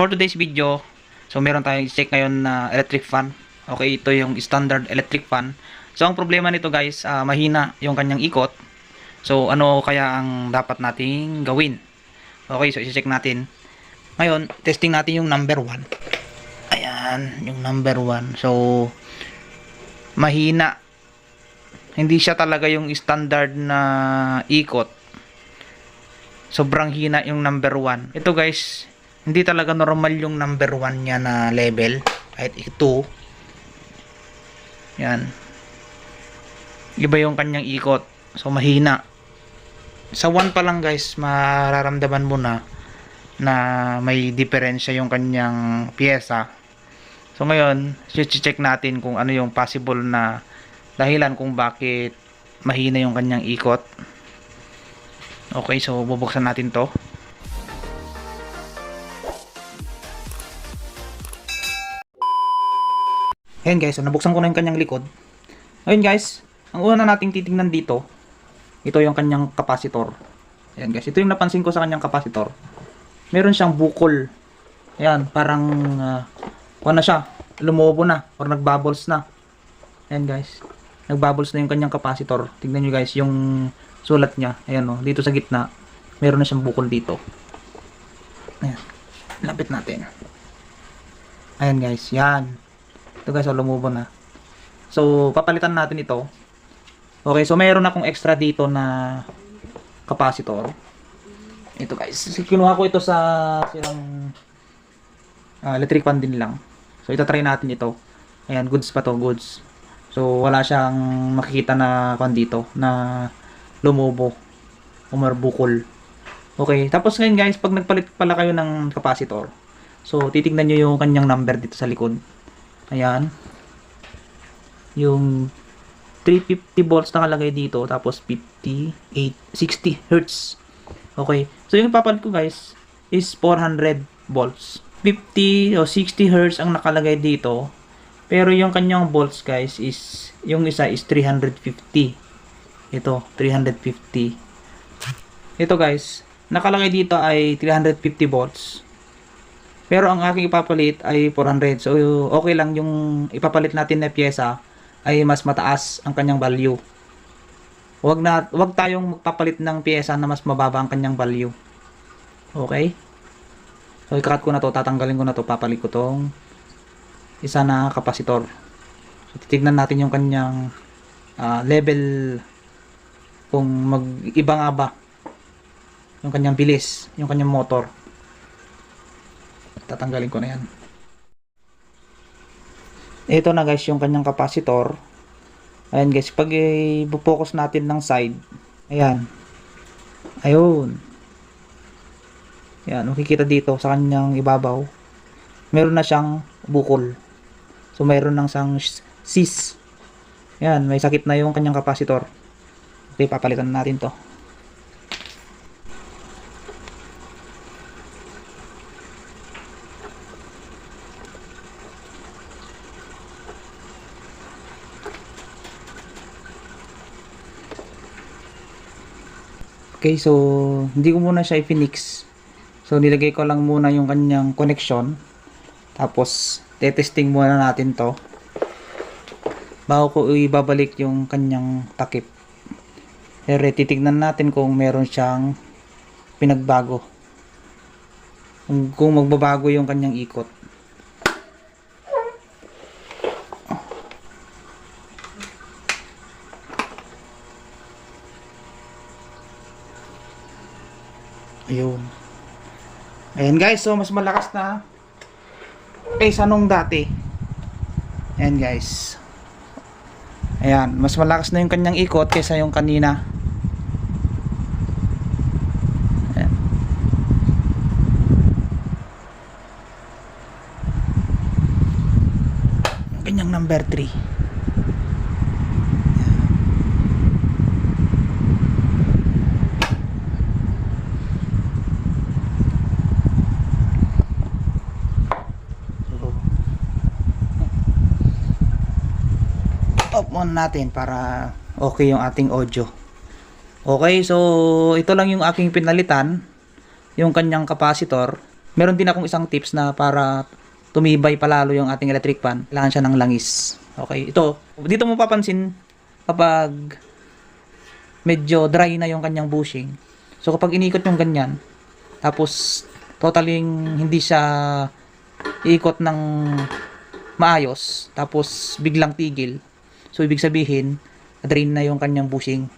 for today's video, so meron tayong check ngayon na electric fan. Okay, ito yung standard electric fan. So ang problema nito guys, ah, mahina yung kanyang ikot. So ano kaya ang dapat nating gawin? Okay, so i-check natin. Ngayon, testing natin yung number 1. Ayan, yung number 1. So mahina. Hindi siya talaga yung standard na ikot. Sobrang hina yung number 1. Ito guys, hindi talaga normal yung number 1 niya na level. Kahit ito. Yan. Iba yung kanyang ikot. So, mahina. Sa 1 pa lang guys, mararamdaman mo na na may diferensya yung kanyang pyesa. So, ngayon, check natin kung ano yung possible na dahilan kung bakit mahina yung kanyang ikot. Okay, so bubuksan natin to. Ayan guys, so nabuksan ko na yung kanyang likod. Ayun guys, ang una nating titingnan dito, ito yung kanyang capacitor. Ayan guys, ito yung napansin ko sa kanyang capacitor. Meron siyang bukol. Ayan, parang, uh, na siya, lumobo na, or nagbubbles na. Ayan guys, nagbubbles na yung kanyang capacitor. Tingnan nyo guys, yung sulat niya. Ayan o, dito sa gitna, meron na siyang bukol dito. Ayan, lapit natin. Ayan guys, yan. Ito guys, oh, lumubo na. So, papalitan natin ito. Okay, so meron akong extra dito na capacitor. Ito guys, kinuha ko ito sa silang ah, electric fan din lang. So, itatry natin ito. Ayan, goods pa to, goods. So, wala siyang makikita na kwan dito, na lumubo, umarbukol. Okay, tapos ngayon guys, pag nagpalit pala kayo ng capacitor, so, titignan nyo yung kanyang number dito sa likod. Ayan. Yung 350 volts nakalagay dito. Tapos 58, 60 hertz. Okay. So yung ipapalit ko guys is 400 volts. 50 o 60 hertz ang nakalagay dito. Pero yung kanyang volts guys is yung isa is 350. Ito, 350. Ito guys, nakalagay dito ay 350 volts. Pero ang aking ipapalit ay 400. So, okay lang yung ipapalit natin na pyesa ay mas mataas ang kanyang value. Huwag na wag tayong magpapalit ng pyesa na mas mababa ang kanyang value. Okay? So, ikakat ko na to, tatanggalin ko na to, papalit ko tong isa na kapasitor. So, titignan natin yung kanyang ah, level kung mag-iba nga ba yung kanyang bilis, yung kanyang motor tatanggalin ko na yan. Ito na guys yung kanyang capacitor. Ayan guys pag i-focus natin ng side ayan. Ayun. Ayan makikita dito sa kanyang ibabaw. Meron na siyang bukol. So meron ng siyang sis. Ayan may sakit na yung kanyang capacitor. Okay papalitan natin to Okay, so hindi ko muna siya i-fix. So nilagay ko lang muna yung kanyang connection. Tapos tetesting muna natin 'to. Bago ko ibabalik yung kanyang takip. Pero titignan natin kung meron siyang pinagbago. Kung, kung magbabago yung kanyang ikot. Ayun. Ayan guys, so mas malakas na kaysa nung dati. Ayan guys. Ayan, mas malakas na yung kanyang ikot kaysa yung kanina. Ayan. Yung kanyang number 3. Off muna natin para okay yung ating audio. Okay, so ito lang yung aking pinalitan, yung kanyang capacitor. meron din akong isang tips na para tumibay palalo yung ating electric fan. Kailangan siya ng langis. Okay, ito, dito mo papansin kapag medyo dry na yung kanyang bushing. So kapag inikot yung ganyan, tapos totaling hindi siya iikot ng maayos, tapos biglang tigil. So ibig sabihin, drain na yung kanyang bushing.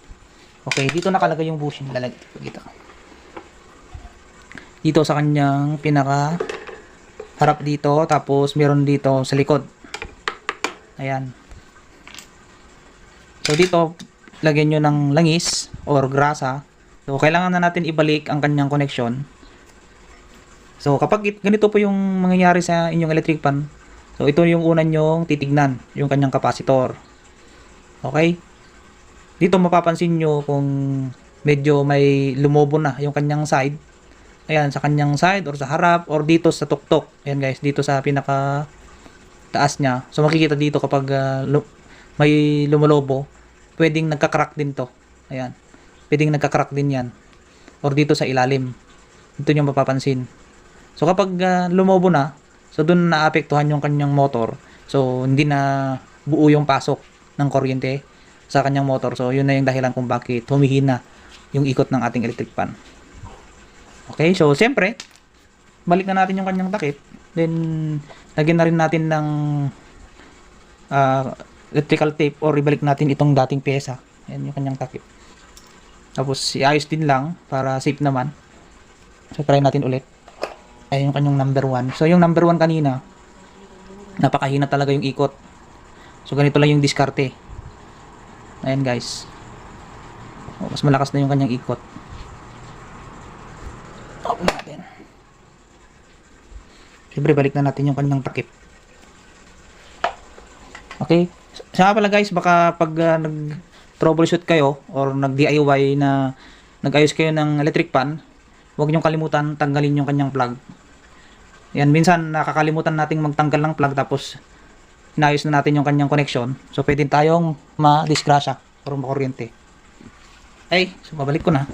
Okay, dito nakalagay yung bushing. Lalagay dito. Dito sa kanyang pinaka harap dito, tapos meron dito sa likod. Ayan. So dito, lagyan nyo ng langis or grasa. So kailangan na natin ibalik ang kanyang connection. So kapag it- ganito po yung mangyayari sa inyong electric fan, so ito yung una nyong titignan, yung kanyang capacitor. Okay? Dito mapapansin nyo kung medyo may lumobo na yung kanyang side. Ayan, sa kanyang side or sa harap or dito sa tuktok. Ayan guys, dito sa pinaka taas niya. So makikita dito kapag ah, lu- may lumolobo, pwedeng nagka-crack din to. Ayan. Pwedeng nagka-crack din yan. Or dito sa ilalim. Dito nyo mapapansin. So kapag ah, lumobo na, so doon naapektuhan yung kanyang motor. So hindi na buo yung pasok ng kuryente sa kanyang motor. So yun na yung dahilan kung bakit humihina yung ikot ng ating electric fan. Okay, so siyempre, balik na natin yung kanyang takip. Then, lagyan na rin natin ng ah, electrical tape or ibalik natin itong dating pyesa. Yan yung kanyang takip. Tapos, iayos din lang para safe naman. So, try natin ulit. Ayan yung kanyang number 1. So, yung number 1 kanina, napakahina talaga yung ikot. So, ganito lang yung diskarte. Ayan guys. Oh, mas malakas na yung kanyang ikot. Open natin. Siyempre, balik na natin yung kanyang takip. Okay? Nga pala guys, baka pag ah, nag troubleshoot kayo or nag DIY na nag-ayos kayo ng electric pan, huwag niyong kalimutan tanggalin yung kanyang plug. Yan, minsan nakakalimutan nating magtanggal ng plug tapos inayos na natin yung kanyang connection. So, pwede tayong ma-disgrasya or makuryente. Ay, so babalik ko na.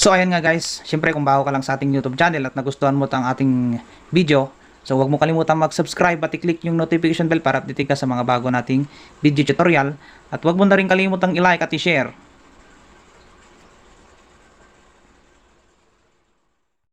So ayan nga guys, syempre kung bago ka lang sa ating YouTube channel at nagustuhan mo ang ating video, so huwag mo kalimutan mag-subscribe at i-click yung notification bell para update ka sa mga bago nating video tutorial. At huwag mo na rin kalimutang i-like at i-share